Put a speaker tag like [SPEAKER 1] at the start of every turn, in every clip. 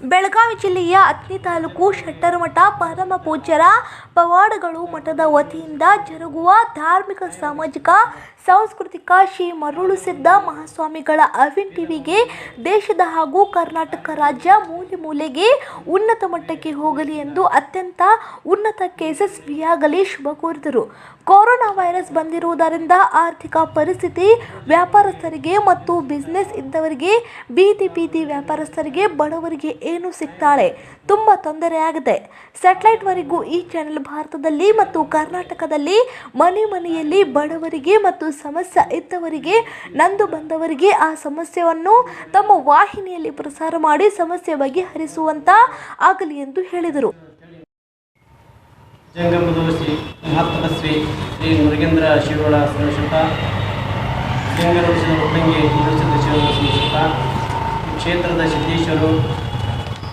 [SPEAKER 1] ಬೆಳಗಾವಿ ಜಿಲ್ಲೆಯ ಅತ್ನಿ ತಾಲೂಕು ಶೆಟ್ಟರಮಠ ಪರಮ ಪೂಜ್ಯರ ಪವಾಡಗಳು ಮಠದ ವತಿಯಿಂದ ಜರುಗುವ ಧಾರ್ಮಿಕ, ಸಾಮಾಜಿಕ, ಸಾಂಸ್ಕೃತಿಕ ಶ್ರೀ ಮರುಳು ಸಿದ್ಧ ಮಹಾಸ್ವಾಮಿಗಳ ಅವಿನ್ ಟಿವಿಗೆ ದೇಶದ ಹಾಗೂ ಕರ್ನಾಟಕ ರಾಜ್ಯ ಮೂಲೆ ಮೂಲೆಗೆ ಉನ್ನತ ಮಟ್ಟಕ್ಕೆ ಹೋಗಲಿ ಎಂದು ಅತ್ಯಂತ ಉನ್ನತ ಕೇಸಸ್ ವಿಯಾಗಲಿ ಶುಭ ಕೋರಿದರು. ಕೊರೋನಾ ವೈರಸ್ ಬಂದಿರುವುದರಿಂದ ಆರ್ಥಿಕ ಪರಿಸ್ಥಿತಿ ವ್ಯಾಪಾರಸ್ಥರಿಗೆ ಮತ್ತು ಬಿಸ್ನೆಸ್ ಇದ್ದವರಿಗೆ ಬೀದಿ ಬೀದಿ ವ್ಯಾಪಾರಸ್ಥರಿಗೆ ಬಡವರಿಗೆ ಏನು ಸಿಗ್ತಾಳೆ. ತುಂಬ ತೊಂದರೆಯಾಗಿದೆ ಸ್ಯಾಟಲೈಟ್ವರೆಗೂ ಈ ಚಾನೆಲ್ ಭಾರತದಲ್ಲಿ ಮತ್ತು ಕರ್ನಾಟಕದಲ್ಲಿ ಮನೆ ಮನೆಯಲ್ಲಿ ಬಡವರಿಗೆ ಮತ್ತು ಸಮಸ್ಯೆ ಇದ್ದವರಿಗೆ, ನಂದು ಬಂದವರಿಗೆ ಆ ಸಮಸ್ಯೆಯನ್ನು ತಮ್ಮ ವಾಹಿನಿಯಲ್ಲಿ ಪ್ರಸಾರ ಮಾಡಿ ಸಮಸ್ಯೆ ಬಗೆಹರಿಸುವಂತ ಆಗಲಿ ಎಂದು ಹೇಳಿದರು.
[SPEAKER 2] ಶ್ರೀ ಶಿರೋಳ ಕ್ಷೇತ್ರದ ಸಿದ್ದೇಶ್ವರು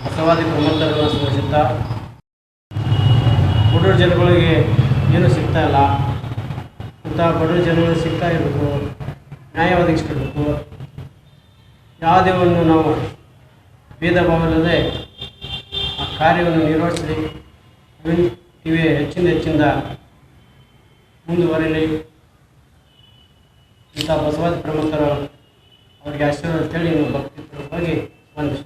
[SPEAKER 2] ಬಸವಾದಿ ಪ್ರಮುಖರನ್ನು ಸ್ಮರಿಸುತ್ತಾ ಬಡವ್ರ ಜನಗಳಿಗೆ ಏನು ಸಿಗ್ತಾ ಇಲ್ಲ. ಇಂಥ ಬಡವ್ರ ಜನಗಳಿಗೆ ಸಿಗ್ತಾ ಇರಬೇಕು ನ್ಯಾಯ ಒದಗಿಸ್ಕೊಡ್ಬೇಕು ಯಾವುದೇ ಒಂದು ನಾವು ಭೇದ ಭಾವವಿಲ್ಲದೆ ಆ ಕಾರ್ಯವನ್ನು ನಿರ್ವಹಿಸಲಿ ಇವೆ ಹೆಚ್ಚಿಂದ ಹೆಚ್ಚಿಂದ ಮುಂದುವರಿಲಿ. ಇಂಥ ಬಸವಾದಿ ಪ್ರಮುಖರು ಅವರಿಗೆ ಆಶೀರ್ವಾದ ಕೇಳಿ ಭಕ್ತಿ
[SPEAKER 1] ಹೋಗಿ ಕೇರ್